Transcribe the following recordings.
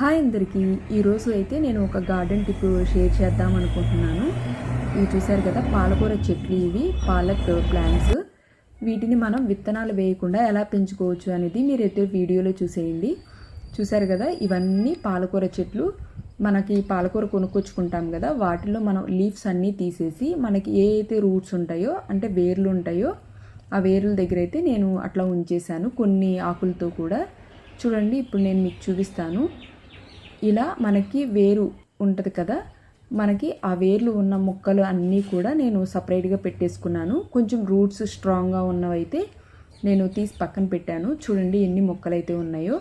Hi అందరికీ. ఈరోజు అయితే నేను ఒక గార్డెన్ టిప్ షేర్ చేద్దాం అనుకుంటున్నాను. ఇవి చూసారు కదా పాలకూర చెట్లు ఇవి పాలక్ ప్లాంట్స్. వీటిని మనం విత్తనాలు వేయకుండా ఎలా పెంచుకోవచ్చు అనేది మీరైతే వీడియోలో చూసేయండి. చూసారు కదా ఇవన్నీ పాలకూర చెట్లు. మనకి పాలకూర కొనుక్కొచ్చుకుంటాం కదా వాటిలో మనం లీవ్స్ అన్నీ తీసేసి మనకి ఏ అయితే రూట్స్ ఉంటాయో అంటే వేర్లు ఉంటాయో ఆ వేర్ల దగ్గర అయితే నేను అట్లా ఉంచేసాను కొన్ని ఆకులతో కూడా. చూడండి ఇప్పుడు నేను మీకు చూపిస్తాను. ఇలా మనకి వేరు ఉంటుంది కదా. మనకి ఆ వేర్లు ఉన్న మొక్కలు అన్నీ కూడా నేను సపరేట్గా పెట్టేసుకున్నాను. కొంచెం రూట్స్ స్ట్రాంగ్గా ఉన్నవైతే నేను తీసి పక్కన పెట్టాను. చూడండి ఎన్ని మొక్కలు అయితే ఉన్నాయో.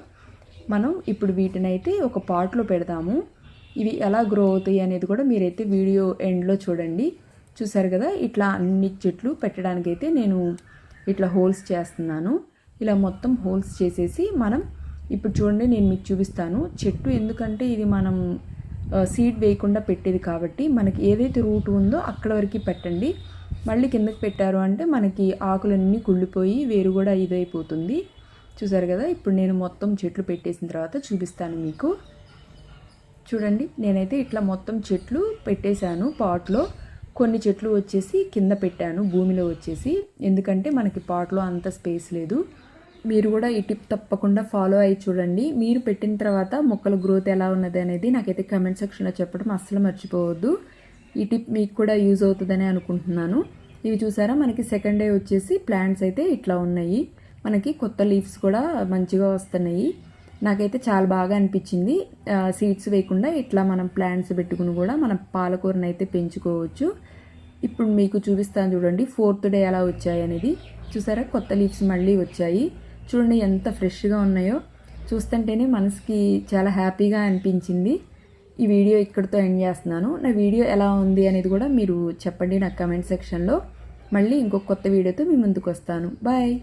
మనం ఇప్పుడు వీటినైతే ఒక పాట్లో పెడదాము ఇవి ఎలా గ్రో అవుతాయి అనేది కూడా మీరైతే వీడియో ఎండ్లో చూడండి. చూసారు కదా ఇట్లా అన్ని చెట్లు పెట్టడానికైతే నేను ఇట్లా హోల్స్ చేస్తున్నాను. ఇలా మొత్తం హోల్స్ చేసేసి మనం ఇప్పుడు చూడండి నేను మీకు చూపిస్తాను. చెట్టు ఎందుకంటే ఇది మనం సీడ్ వేయకుండా పెట్టేది కాబట్టి మనకి ఏదైతే రూట్ ఉందో అక్కడ వరకు పెట్టండి. మళ్ళీ కిందకి పెట్టారు అంటే మనకి ఆకులన్నీ కుళ్ళిపోయి వేరు కూడా ఇదైపోతుంది. చూసారు కదా? ఇప్పుడు నేను మొత్తం చెట్లు పెట్టేసిన తర్వాత చూపిస్తాను మీకు. చూడండి నేనైతే ఇట్లా మొత్తం చెట్లు పెట్టేశాను పాట్లో. కొన్ని చెట్లు వచ్చేసి కింద పెట్టాను భూమిలో వచ్చేసి. ఎందుకంటే మనకి పాట్లో అంత స్పేస్ లేదు. మీరు కూడా ఈ టిప్ తప్పకుండా ఫాలో అయ్యి చూడండి. మీరు పెట్టిన తర్వాత మొక్కల గ్రోత్ ఎలా ఉన్నది అనేది నాకైతే కమెంట్ సెక్షన్లో చెప్పడం అస్సలు మర్చిపోవద్దు. ఈ టిప్ మీకు కూడా యూజ్ అవుతుందని అనుకుంటున్నాను. ఇవి చూసారా? మనకి సెకండ్ డే వచ్చేసి ప్లాంట్స్ అయితే ఇట్లా ఉన్నాయి. మనకి కొత్త లీవ్స్ కూడా మంచిగా వస్తున్నాయి. నాకైతే చాలా బాగా అనిపించింది. సీడ్స్ వేయకుండా ఇట్లా మనం ప్లాంట్స్ పెట్టుకుని కూడా మనం పాలకూరను అయితే పెంచుకోవచ్చు. ఇప్పుడు మీకు చూపిస్తాను చూడండి. ఫోర్త్ డే ఎలా వచ్చాయి అనేది. చూసారా? కొత్త లీవ్స్ మళ్ళీ వచ్చాయి. చూడండి ఎంత ఫ్రెష్గా ఉన్నాయో. చూస్తుంటేనే మనసుకి చాలా హ్యాపీగా అనిపించింది. ఈ వీడియో ఇక్కడితో ఎండ్ చేస్తున్నాను. నా వీడియో ఎలా ఉంది అనేది కూడా మీరు చెప్పండి నా కమెంట్ సెక్షన్లో. మళ్ళీ ఇంకొక కొత్త వీడియోతో మీ ముందుకు వస్తాను. బాయ్.